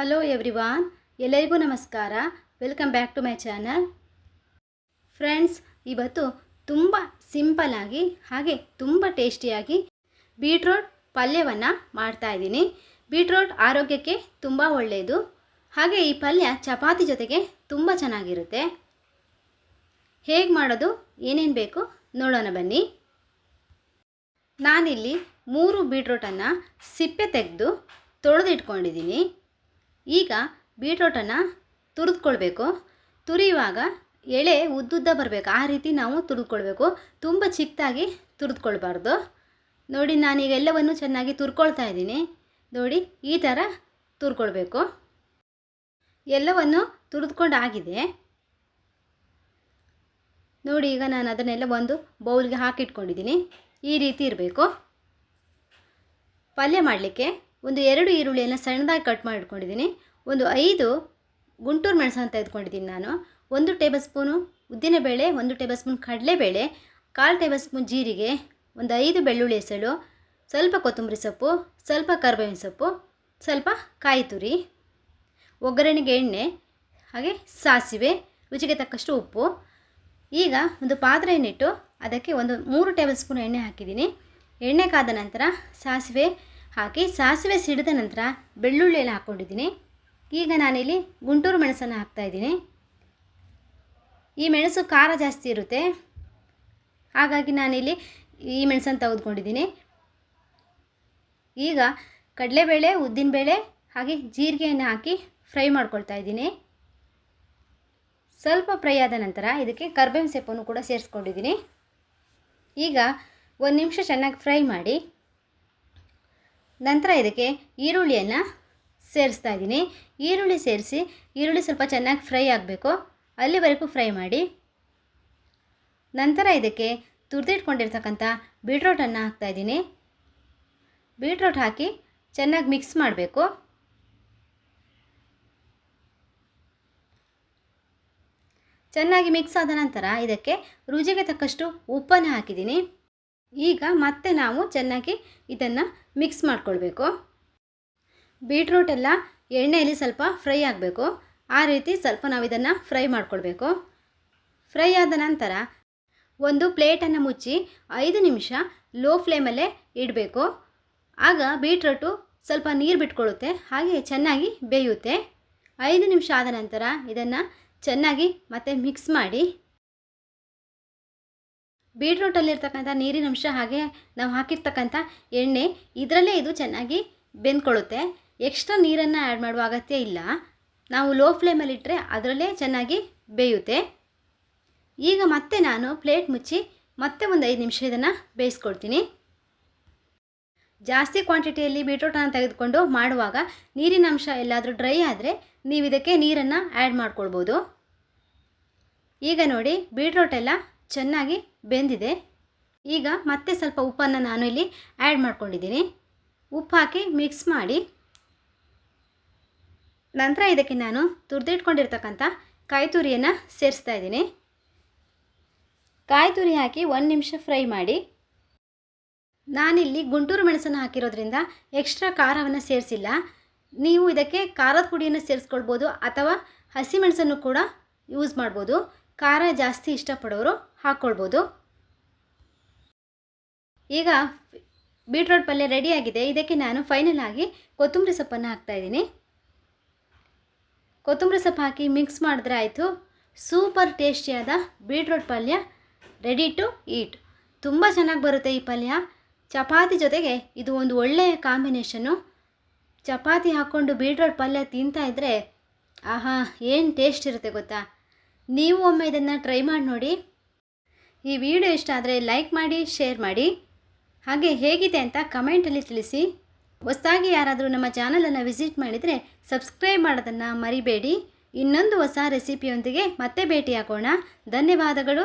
Hello everyone ಎಲ್ಲರಿಗೂ ನಮಸ್ಕಾರ. Welcome back to my channel friends ಇವತ್ತು ತುಂಬ ಸಿಂಪಲ್ಲಾಗಿ ಹಾಗೆ ತುಂಬ ಟೇಸ್ಟಿಯಾಗಿ ಬೀಟ್ರೋಟ್ ಪಲ್ಯವನ್ನು ಮಾಡ್ತಾಯಿದ್ದೀನಿ ಬೀಟ್ರೋಟ್ ಆರೋಗ್ಯಕ್ಕೆ ತುಂಬ ಒಳ್ಳೆಯದು ಹಾಗೆ ಈ ಪಲ್ಯ ಚಪಾತಿ ಜೊತೆಗೆ ತುಂಬ ಚೆನ್ನಾಗಿರುತ್ತೆ. ಹೇಗೆ ಮಾಡೋದು? ಏನೇನು ಬೇಕು? ನೋಡೋಣ ಬನ್ನಿ. ನಾನಿಲ್ಲಿ ಮೂರು ಬೀಟ್ರೋಟನ್ನು ಸಿಪ್ಪೆ ತೆಗೆದು ತೊಳೆದಿಟ್ಕೊಂಡಿದ್ದೀನಿ. ಈಗ ಬೀಟ್ರೋಟನ್ನು ತುರಿದ್ಕೊಳ್ಬೇಕು. ತುರಿಯುವಾಗ ಎಳೆ ಉದ್ದುದ್ದ ಬರಬೇಕು. ಆ ರೀತಿ ನಾವು ತುರಿದ್ಕೊಳ್ಬೇಕು. ತುಂಬ ಚಿಕ್ಕದಾಗಿ ತುರಿದ್ಕೊಳ್ಬಾರ್ದು. ನೋಡಿ ನಾನೀಗ ಎಲ್ಲವನ್ನು ಚೆನ್ನಾಗಿ ತುರ್ಕೊಳ್ತಾ ಇದ್ದೀನಿ. ನೋಡಿ, ಈ ಥರ ತುರ್ಕೊಳ್ಬೇಕು. ಎಲ್ಲವನ್ನು ತುರಿದ್ಕೊಂಡು ಆಗಿದೆ. ನೋಡಿ, ಈಗ ನಾನು ಅದನ್ನೆಲ್ಲ ಒಂದು ಬೌಲ್ಗೆ ಹಾಕಿಟ್ಕೊಂಡಿದ್ದೀನಿ. ಈ ರೀತಿ ಇರಬೇಕು. ಪಲ್ಯ ಮಾಡಲಿಕ್ಕೆ ಒಂದು ಎರಡು ಈರುಳ್ಳಿಯನ್ನು ಸಣ್ಣದಾಗಿ ಕಟ್ ಮಾಡಿಟ್ಕೊಂಡಿದ್ದೀನಿ. ಒಂದು ಐದು ಗುಂಟೂರು ಮೆಣಸನ್ನು ತೆಗೆದುಕೊಂಡಿದ್ದೀನಿ ನಾನು. ಒಂದು ಟೇಬಲ್ ಸ್ಪೂನು ಉದ್ದಿನಬೇಳೆ ಒಂದು ಟೇಬಲ್ ಸ್ಪೂನ್ ಕಡಲೆಬೇಳೆ, ಕಾಲು ಟೇಬಲ್ ಸ್ಪೂನ್ ಜೀರಿಗೆ, ಒಂದು ಐದು ಬೆಳ್ಳುಳ್ಳಿ ಎಸಳು ಸ್ವಲ್ಪ ಕೊತ್ತಂಬರಿ ಸೊಪ್ಪು, ಸ್ವಲ್ಪ ಕರ್ಬೇವಿನ ಸೊಪ್ಪು, ಸ್ವಲ್ಪ ಕಾಯಿ ತುರಿ, ಒಗ್ಗರಣೆಗೆ ಎಣ್ಣೆ, ಹಾಗೆ ಸಾಸಿವೆ, ರುಚಿಗೆ ತಕ್ಕಷ್ಟು ಉಪ್ಪು. ಈಗ ಒಂದು ಪಾತ್ರೆಯನ್ನಿಟ್ಟು ಅದಕ್ಕೆ ಒಂದು ಮೂರು ಟೇಬಲ್ ಸ್ಪೂನ್ ಎಣ್ಣೆ ಹಾಕಿದ್ದೀನಿ. ಎಣ್ಣೆ ಕಾದ ನಂತರ ಸಾಸಿವೆ ಹಾಕಿ ಸಾಸಿವೆ ಸಿಡಿದ ನಂತರ ಬೆಳ್ಳುಳ್ಳಿ ಎಲ್ಲ ಹಾಕ್ಕೊಂಡಿದ್ದೀನಿ. ಈಗ ನಾನಿಲ್ಲಿ ಗುಂಟೂರು ಮೆಣಸನ್ನು ಹಾಕ್ತಾಯಿದ್ದೀನಿ ಈ ಮೆಣಸು ಖಾರ ಜಾಸ್ತಿ ಇರುತ್ತೆ. ಹಾಗಾಗಿ ನಾನಿಲ್ಲಿ ಈ ಮೆಣಸನ್ನು ತೆಗೆದುಕೊಂಡಿದ್ದೀನಿ. ಈಗ ಕಡಲೆಬೇಳೆ, ಉದ್ದಿನಬೇಳೆ ಹಾಗೆ ಜೀರಿಗೆಯನ್ನು ಹಾಕಿ ಫ್ರೈ ಮಾಡ್ಕೊಳ್ತಾ ಇದ್ದೀನಿ. ಸ್ವಲ್ಪ ಫ್ರೈ ಆದ ನಂತರ ಇದಕ್ಕೆ ಕರ್ಬೇವಿನ ಸೊಪ್ಪನ್ನು ಕೂಡ ಸೇರಿಸ್ಕೊಂಡಿದ್ದೀನಿ. ಈಗ ಒಂದು ನಿಮಿಷ ಚೆನ್ನಾಗಿ ಫ್ರೈ ಮಾಡಿ ನಂತರ ಇದಕ್ಕೆ ಈರುಳ್ಳಿಯನ್ನು ಸೇರಿಸ್ತಾ ಇದ್ದೀನಿ. ಈರುಳ್ಳಿ ಸೇರಿಸಿ, ಈರುಳ್ಳಿ ಸ್ವಲ್ಪ ಚೆನ್ನಾಗಿ ಫ್ರೈ ಆಗಬೇಕು. ಅಲ್ಲಿವರೆಗೂ ಫ್ರೈ ಮಾಡಿ. ನಂತರ ಇದಕ್ಕೆ ತುರಿದಿಟ್ಕೊಂಡಿರ್ತಕ್ಕಂಥ ಬೀಟ್ರೋಟನ್ನು ಹಾಕ್ತಾಯಿದ್ದೀನಿ ಬೀಟ್ರೋಟ್ ಹಾಕಿ ಚೆನ್ನಾಗಿ ಮಿಕ್ಸ್ ಮಾಡಬೇಕು. ಚೆನ್ನಾಗಿ ಮಿಕ್ಸ್ ಆದ ನಂತರ ಇದಕ್ಕೆ ರುಚಿಗೆ ತಕ್ಕಷ್ಟು ಉಪ್ಪನ್ನು ಹಾಕಿದ್ದೀನಿ. ಈಗ ಮತ್ತೆ ನಾವು ಚೆನ್ನಾಗಿ ಇದನ್ನು ಮಿಕ್ಸ್ ಮಾಡ್ಕೊಳ್ಬೇಕು. ಬೀಟ್ರೂಟ್ ಎಲ್ಲ ಎಣ್ಣೆಯಲ್ಲಿ ಸ್ವಲ್ಪ ಫ್ರೈ ಆಗಬೇಕು. ಆ ರೀತಿ ಸ್ವಲ್ಪ ನಾವು ಇದನ್ನು ಫ್ರೈ ಮಾಡ್ಕೊಳ್ಬೇಕು. ಫ್ರೈ ಆದ ನಂತರ ಒಂದು ಪ್ಲೇಟನ್ನು ಮುಚ್ಚಿ ಐದು ನಿಮಿಷ ಲೋ ಫ್ಲೇಮಲ್ಲೇ ಇಡಬೇಕು. ಆಗ ಬೀಟ್ರೂಟು ಸ್ವಲ್ಪ ನೀರು ಬಿಟ್ಕೊಳ್ಳುತ್ತೆ ಹಾಗೆ ಚೆನ್ನಾಗಿ ಬೇಯುತ್ತೆ. ಐದು ನಿಮಿಷ ಆದ ನಂತರ ಇದನ್ನು ಚೆನ್ನಾಗಿ ಮತ್ತೆ ಮಿಕ್ಸ್ ಮಾಡಿ. ಬೀಟ್ರೂಟಲ್ಲಿರ್ತಕ್ಕಂಥ ನೀರಿನ ಅಂಶ ಹಾಗೆ ನಾವು ಹಾಕಿರ್ತಕ್ಕಂಥ ಎಣ್ಣೆ, ಇದರಲ್ಲೇ ಇದು ಚೆನ್ನಾಗಿ ಬೆಂದ್ಕೊಳ್ಳುತ್ತೆ. ಎಕ್ಸ್ಟ್ರಾ ನೀರನ್ನು ಆ್ಯಡ್ ಮಾಡುವ ಅಗತ್ಯ ಇಲ್ಲ. ನಾವು ಲೋ ಫ್ಲೇಮಲ್ಲಿಟ್ಟರೆ ಅದರಲ್ಲೇ ಚೆನ್ನಾಗಿ ಬೇಯುತ್ತೆ. ಈಗ ಮತ್ತೆ ನಾನು ಪ್ಲೇಟ್ ಮುಚ್ಚಿ ಮತ್ತೆ ಒಂದು ಐದು ನಿಮಿಷ ಇದನ್ನು ಬೇಯಿಸ್ಕೊಳ್ತೀನಿ ಜಾಸ್ತಿ ಕ್ವಾಂಟಿಟಿಯಲ್ಲಿ ಬೀಟ್ರೂಟನ್ನು ತೆಗೆದುಕೊಂಡು ಮಾಡುವಾಗ ನೀರಿನ ಅಂಶ ಎಲ್ಲಾದರೂ ಡ್ರೈ ಆದರೆ ನೀವು ಇದಕ್ಕೆ ನೀರನ್ನು ಆ್ಯಡ್ ಮಾಡ್ಕೊಳ್ಬೋದು. ಈಗ ನೋಡಿ, ಬೀಟ್ರೋಟೆಲ್ಲ ಚೆನ್ನಾಗಿ ಬೆಂದಿದೆ. ಈಗ ಮತ್ತೆ ಸ್ವಲ್ಪ ಉಪ್ಪನ್ನು ನಾನು ಇಲ್ಲಿ ಆ್ಯಡ್ ಮಾಡ್ಕೊಂಡಿದ್ದೀನಿ. ಉಪ್ಪು ಹಾಕಿ ಮಿಕ್ಸ್ ಮಾಡಿ. ನಂತರ ಇದಕ್ಕೆ ನಾನು ತುರಿದಿಟ್ಕೊಂಡಿರ್ತಕ್ಕಂಥ ಕಾಯಿ ತುರಿಯನ್ನು ಸೇರಿಸ್ತಾ ಇದ್ದೀನಿ. ಕಾಯಿ ತುರಿ ಹಾಕಿ ಒಂದು ನಿಮಿಷ ಫ್ರೈ ಮಾಡಿ. ನಾನಿಲ್ಲಿ ಗುಂಟೂರು ಮೆಣಸನ್ನು ಹಾಕಿರೋದ್ರಿಂದ ಎಕ್ಸ್ಟ್ರಾ ಖಾರವನ್ನು ಸೇರಿಸಿಲ್ಲ. ನೀವು ಇದಕ್ಕೆ ಖಾರದ ಪುಡಿಯನ್ನು ಸೇರಿಸ್ಕೊಳ್ಬೋದು ಅಥವಾ ಹಸಿಮೆಣಸನ್ನು ಕೂಡ ಯೂಸ್ ಮಾಡ್ಬೋದು. ಖಾರ ಜಾಸ್ತಿ ಇಷ್ಟಪಡೋರು ಹಾಕ್ಕೊಳ್ಬೋದು ಈಗ ಬೀಟ್ರೋಟ್ ಪಲ್ಯ ರೆಡಿಯಾಗಿದೆ. ಇದಕ್ಕೆ ನಾನು ಫೈನಲ್ ಆಗಿ ಕೊತ್ತಂಬರಿ ಸೊಪ್ಪನ್ನು ಹಾಕ್ತಾಯಿದ್ದೀನಿ ಕೊತ್ತಂಬರಿ ಸೊಪ್ಪು ಹಾಕಿ ಮಿಕ್ಸ್ ಮಾಡಿದ್ರೆ ಆಯಿತು. ಸೂಪರ್ ಟೇಸ್ಟಿಯಾದ ಬೀಟ್ರೋಟ್ ಪಲ್ಯ ರೆಡಿ ಟು ಈಟ್ ತುಂಬ ಚೆನ್ನಾಗಿ ಬರುತ್ತೆ ಈ ಪಲ್ಯ. ಚಪಾತಿ ಜೊತೆಗೆ ಇದು ಒಂದು ಒಳ್ಳೆಯ ಕಾಂಬಿನೇಷನ್ನು ಚಪಾತಿ ಹಾಕ್ಕೊಂಡು ಬೀಟ್ರೋಟ್ ಪಲ್ಯ ತಿಂತಾಯಿದ್ರೆ ಆಹಾ, ಏನು ಟೇಸ್ಟ್ ಇರುತ್ತೆ ಗೊತ್ತಾ? ನೀವು ಒಮ್ಮೆ ಇದನ್ನು ಟ್ರೈ ಮಾಡಿ ನೋಡಿ. ಈ ವಿಡಿಯೋ ಇಷ್ಟ ಆದರೆ ಲೈಕ್ ಮಾಡಿ ಶೇರ್ ಮಾಡಿ. ಹಾಗೆ ಹೇಗಿದೆ ಅಂತ ಕಮೆಂಟಲ್ಲಿ ತಿಳಿಸಿ. ಹೊಸದಾಗಿ ಯಾರಾದರೂ ನಮ್ಮ ಚಾನಲನ್ನು ವಿಸಿಟ್ ಮಾಡಿದರೆ ಸಬ್ಸ್ಕ್ರೈಬ್ ಮಾಡೋದನ್ನು ಮರಿಬೇಡಿ. ಇನ್ನೊಂದು ಹೊಸ ರೆಸಿಪಿಯೊಂದಿಗೆ ಮತ್ತೆ ಭೇಟಿಯಾಗೋಣ. ಧನ್ಯವಾದಗಳು.